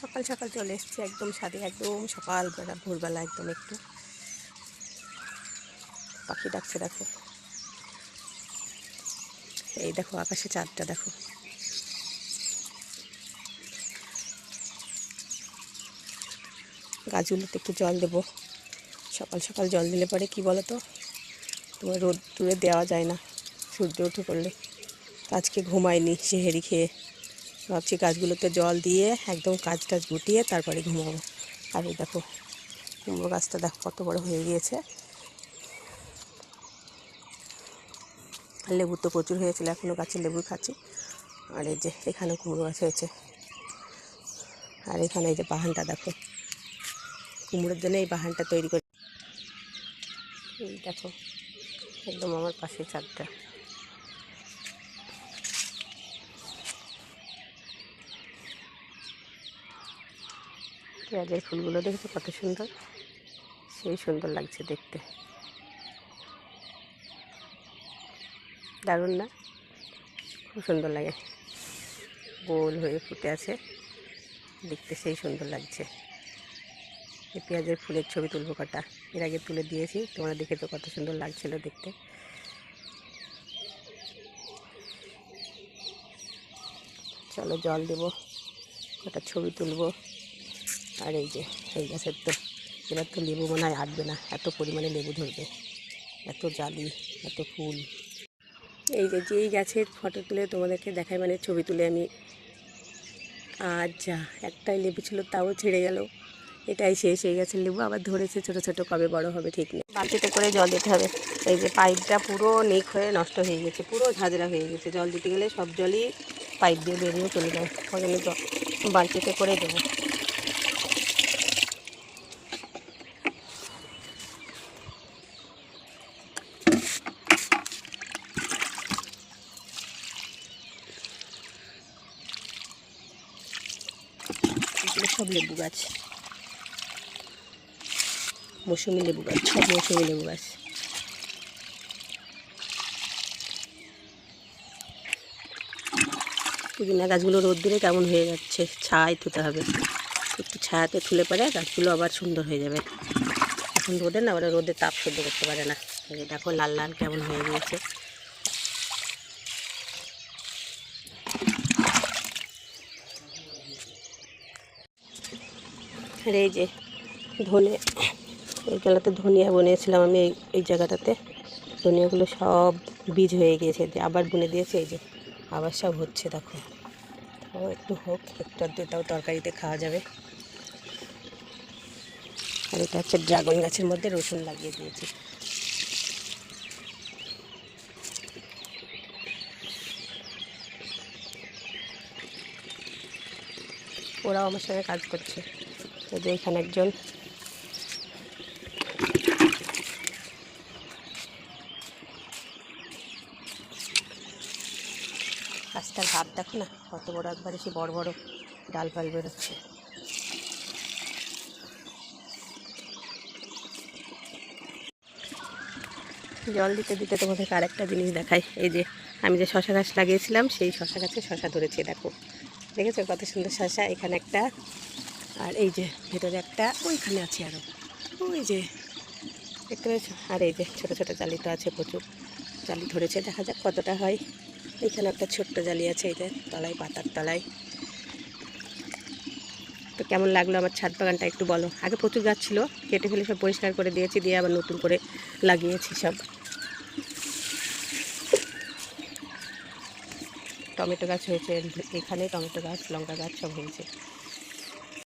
সকাল সকাল চলে এসেছি একদম সাথে একদম সকালবেলা ভোরবেলা একদম একটু। পাখি ডাকছে, দেখো। এই দেখো, আকাশে চাঁদটা, দেখো। গাছগুলোতে একটু জল দেবো। সকাল সকাল জল দিলে পরে কি বলো তো তোমার রোদ দূরে দেওয়া যায় না, সূর্য উঠে পড়লে। আজকে ঘুমাইনি, সেহেরি খেয়ে। ভাবছি গাছগুলোতে জল দিয়ে একদম কাজ টাজ গুটিয়ে তারপরে ঘুমাবো। আর এই দেখো কুমড়ো গাছটা দেখো কত বড় হয়ে গিয়েছে। লেবু তো প্রচুর হয়েছিল এখনও গাছে লেবু খাচ্ছি। আর এই যে এখানেও কুমড়ো গাছ হয়েছে। আর এখানে এই যে বাহানটা দেখো, কুমড়োর জন্য এই বাহানটা তৈরি করে দেখো, একদম আমার পাশে চারটা পেঁয়াজের ফুলগুলো দেখেছ কত সুন্দর। সেই সুন্দর লাগছে দেখতে। দারুণ না? খুব সুন্দর লাগে। গোল হয়ে ফুটে আছে। দেখতে সেই সুন্দর লাগছে। এই পেঁয়াজের ফুলের ছবি তুলবো কটা। এর আগে তুলে দিয়েছি। তোমরা দেখে তো কত সুন্দর লাগছিল দেখতে। চলো জল দেবো। কটা ছবি তুলবো। আর এই যে, এই গাছের তো এবার তো লেবু মনে হয় আটবে না, এত পরিমাণে লেবু ধরবে, এত জালি, এত ফুল। এই যে, যেই গাছের ফটো তুলে তোমাদেরকে দেখাই মানে ছবি তুলে আমি আচ্ছা একটাই লেবু ছিল, তাও ছেড়ে গেল। এটাই শেষ হয়ে গেছে লেবু আবার ধরেছে, ছোট ছোট কবে বড় হবে ঠিক নেই। বালতিতে করে জল দিতে হবে। এই যে পাইপটা পুরো নিক হয়ে নষ্ট হয়ে গেছে, পুরো ঝাঁঝরা হয়ে গেছে। জল দিতে গেলে সব জলই পাইপ দিয়ে বেরিয়ে চলে যায়। তো বালতিতে করে দেবো। সব লেবু গাছ। মৌসুমি লেবু গাছ, সব মৌসুমি লেবু গাছ। পুদিনা গাছগুলো রোদ্দুরে কেমন হয়ে যাচ্ছে ছায় থুতে হবে। একটু ছায়াতে তুলে পরে গাছগুলো আবার সুন্দর হয়ে যাবে। এখন রোদে না ওরা রোদে তাপ সহ্য করতে পারে না। দেখো লাল লাল কেমন হয়ে গিয়েছে। আর এই যে ধনে, এই জায়গাতে ধনিয়া বনিয়েছিলাম আমি এই এই জায়গাটাতে। ধনিয়াগুলো সব বীজ হয়ে গিয়েছে আবার বুনে দিয়েছে, এই যে আবার সব হচ্ছে, দেখো। ও একটু হোক, একটু তাও তরকারিতে খাওয়া যাবে। আর এটা হচ্ছে ড্রাগন গাছের মধ্যে রসুন লাগিয়ে দিয়েছি। ওরাও আমার সঙ্গে কাজ করছে। এই যে এখানে একজন। গাছটার ভাব দেখো না, কত বড় একবারে সে বড় বড় ডাল ফাল বেরোচ্ছে। জল দিতে দিতে তোমাদেরকে আরেকটা জিনিস দেখাই, এই যে আমি যে শশা গাছ লাগিয়েছিলাম, সেই শশা গাছে শশা ধরেছে, দেখো। দেখেছ কত সুন্দর শশা? এখানে একটা আর এই যে ভেতরে একটা, ওইখানে আছে আরও ওই যে, দেখতে পেয়েছ? আর এই যে ছোটো ছোটো জালি তো আছে প্রচুর। জালি ধরেছে, দেখা যাক কতটা হয়। এখানে একটা ছোট্ট জালি আছে, এই যে তলায়, পাতার তলায়। তো কেমন লাগল আমার ছাদ বাগানটা একটু বলো? আগে প্রচুর গাছ ছিল, কেটে ফেলে সব পরিষ্কার করে দিয়েছি, দিয়ে আবার নতুন করে লাগিয়েছি সব। টমেটো গাছ হয়েছে, এখানে টমেটো গাছ, লঙ্কা গাছ সব হয়েছে।